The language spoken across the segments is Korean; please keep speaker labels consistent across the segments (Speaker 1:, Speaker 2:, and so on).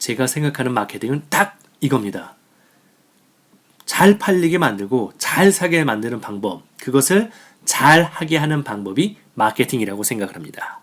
Speaker 1: 제가 생각하는 마케팅은 딱 이겁니다. 잘 팔리게 만들고 잘 사게 만드는 방법, 그것을 잘 하게 하는 방법이 마케팅이라고 생각을 합니다.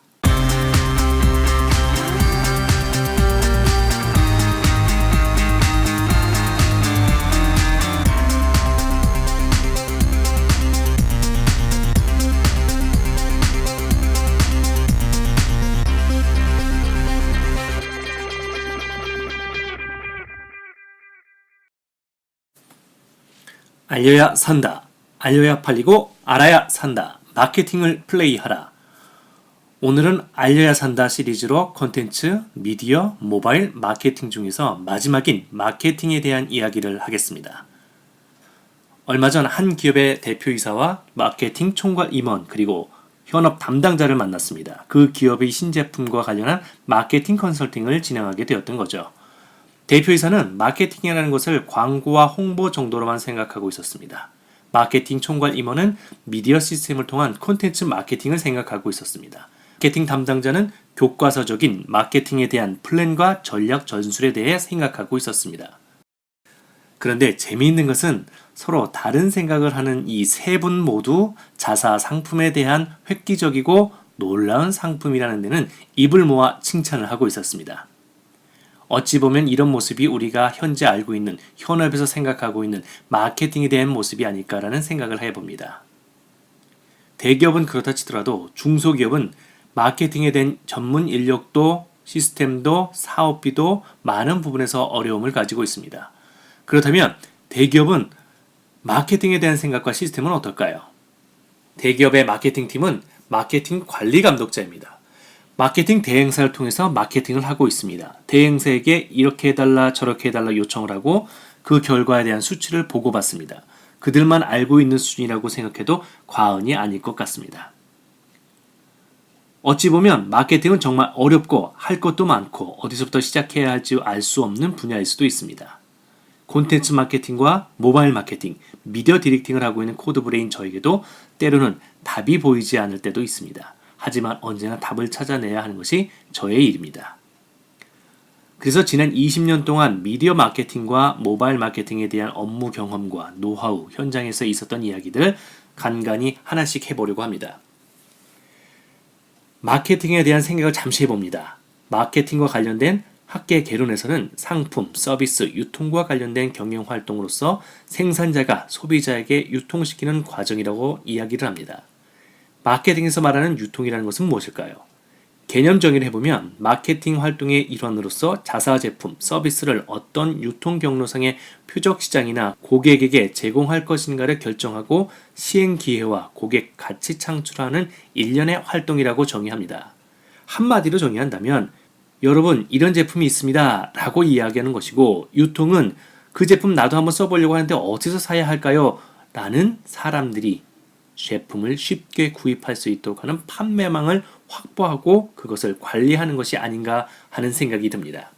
Speaker 1: 알려야 산다. 알려야 팔리고 알아야 산다. 마케팅을 플레이하라. 오늘은 알려야 산다 시리즈로 콘텐츠, 미디어, 모바일 마케팅 중에서 마지막인 마케팅에 대한 이야기를 하겠습니다. 얼마 전 한 기업의 대표이사와 마케팅 총괄 임원 그리고 현업 담당자를 만났습니다. 그 기업의 신제품과 관련한 마케팅 컨설팅을 진행하게 되었던 거죠. 대표이사는 마케팅이라는 것을 광고와 홍보 정도로만 생각하고 있었습니다. 마케팅 총괄 임원은 미디어 시스템을 통한 콘텐츠 마케팅을 생각하고 있었습니다. 마케팅 담당자는 교과서적인 마케팅에 대한 플랜과 전략 전술에 대해 생각하고 있었습니다. 그런데 재미있는 것은 서로 다른 생각을 하는 이 세 분 모두 자사 상품에 대한 획기적이고 놀라운 상품이라는 데는 입을 모아 칭찬을 하고 있었습니다. 어찌 보면 이런 모습이 우리가 현재 알고 있는 현업에서 생각하고 있는 마케팅에 대한 모습이 아닐까라는 생각을 해봅니다. 대기업은 그렇다 치더라도 중소기업은 마케팅에 대한 전문 인력도 시스템도 사업비도 많은 부분에서 어려움을 가지고 있습니다. 그렇다면 대기업은 마케팅에 대한 생각과 시스템은 어떨까요? 대기업의 마케팅 팀은 마케팅 관리 감독자입니다. 마케팅 대행사를 통해서 마케팅을 하고 있습니다. 대행사에게 이렇게 해달라 저렇게 해달라 요청을 하고 그 결과에 대한 수치를 보고받습니다. 그들만 알고 있는 수준이라고 생각해도 과언이 아닐 것 같습니다. 어찌 보면 마케팅은 정말 어렵고 할 것도 많고 어디서부터 시작해야 할지 알 수 없는 분야일 수도 있습니다. 콘텐츠 마케팅과 모바일 마케팅, 미디어 디렉팅을 하고 있는 코드브레인 저에게도 때로는 답이 보이지 않을 때도 있습니다. 하지만 언제나 답을 찾아내야 하는 것이 저의 일입니다. 그래서 지난 20년 동안 미디어 마케팅과 모바일 마케팅에 대한 업무 경험과 노하우, 현장에서 있었던 이야기들을 간간히 하나씩 해보려고 합니다. 마케팅에 대한 생각을 잠시 해봅니다. 마케팅과 관련된 학계 개론에서는 상품, 서비스, 유통과 관련된 경영 활동으로서 생산자가 소비자에게 유통시키는 과정이라고 이야기를 합니다. 마케팅에서 말하는 유통이라는 것은 무엇일까요? 개념 정의를 해보면 마케팅 활동의 일환으로서 자사 제품, 서비스를 어떤 유통 경로상의 표적 시장이나 고객에게 제공할 것인가를 결정하고 시행 기회와 고객 가치 창출하는 일련의 활동이라고 정의합니다. 한마디로 정의한다면 여러분 이런 제품이 있습니다 라고 이야기하는 것이고 유통은 그 제품 나도 한번 써보려고 하는데 어디서 사야 할까요? 라는 사람들이 제품을 쉽게 구입할 수 있도록 하는 판매망을 확보하고 그것을 관리하는 것이 아닌가 하는 생각이 듭니다.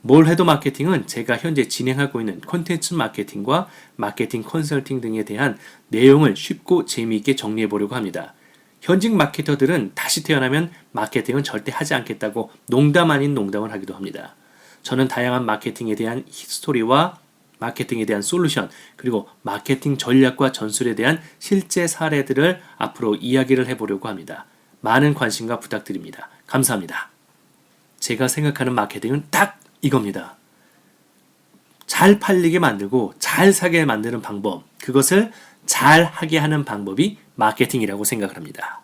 Speaker 1: 뭘 해도 마케팅은 제가 현재 진행하고 있는 콘텐츠 마케팅과 마케팅 컨설팅 등에 대한 내용을 쉽고 재미있게 정리해 보려고 합니다. 현직 마케터들은 다시 태어나면 마케팅은 절대 하지 않겠다고 농담 아닌 농담을 하기도 합니다. 저는 다양한 마케팅에 대한 히스토리와 마케팅에 대한 솔루션, 그리고 마케팅 전략과 전술에 대한 실제 사례들을 앞으로 이야기를 해보려고 합니다. 많은 관심과 부탁드립니다. 감사합니다. 제가 생각하는 마케팅은 딱 이겁니다. 잘 팔리게 만들고 잘 사게 만드는 방법, 그것을 잘 하게 하는 방법이 마케팅이라고 생각을 합니다.